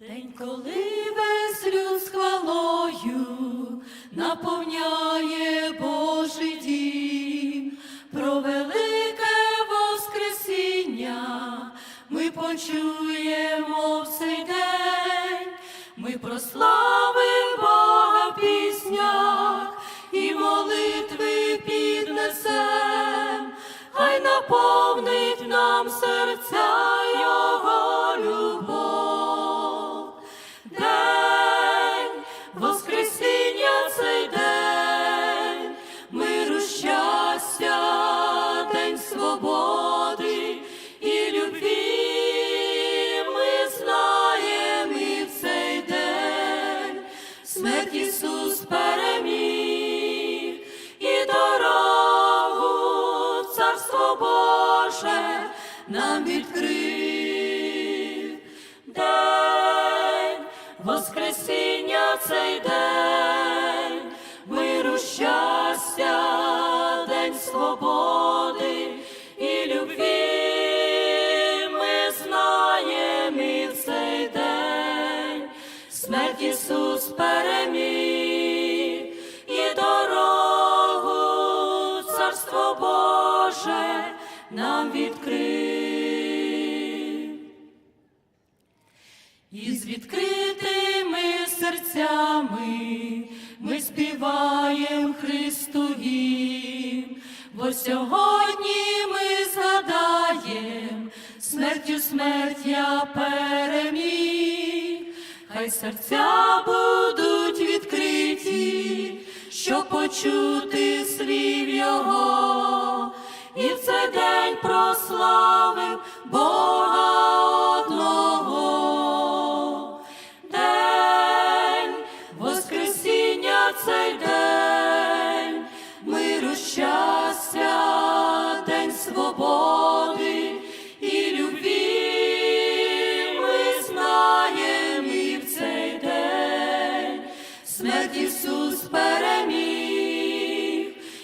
День, коли весь люд з хвалою наповняє Божий дім, про велике Воскресіння ми почуємо в цей день, ми прославимо Бога в піснях і молитви піднесем, хай наповнить нам серця смерть Ісус переміг і дорогу Царство Боже нам відкрив. День Воскресіння цей день, миру щастя, день свободи Ісус переміг і дорогу Царство Боже нам відкрив. І з відкритими серцями ми співаєм Христові, бо сьогодні ми згадаєм, смертю смерть я переміг, хай серця будуть відкриті, щоб почути слів Його, і в цей день прославив Бога смерть Ісус переміг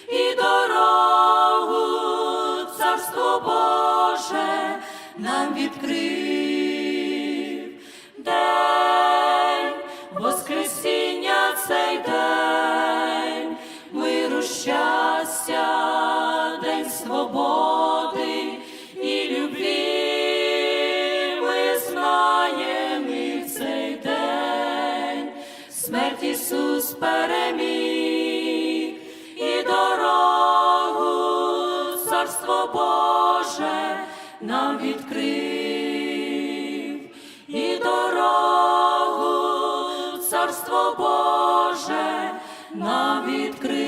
і дорогу Царство Боже нам відкрив. День Воскресіння цей день, миру щастя, день свободи смерть Ісус переміг і дорогу Царство Боже нам відкрив, і дорогу Царство Боже нам відкрив.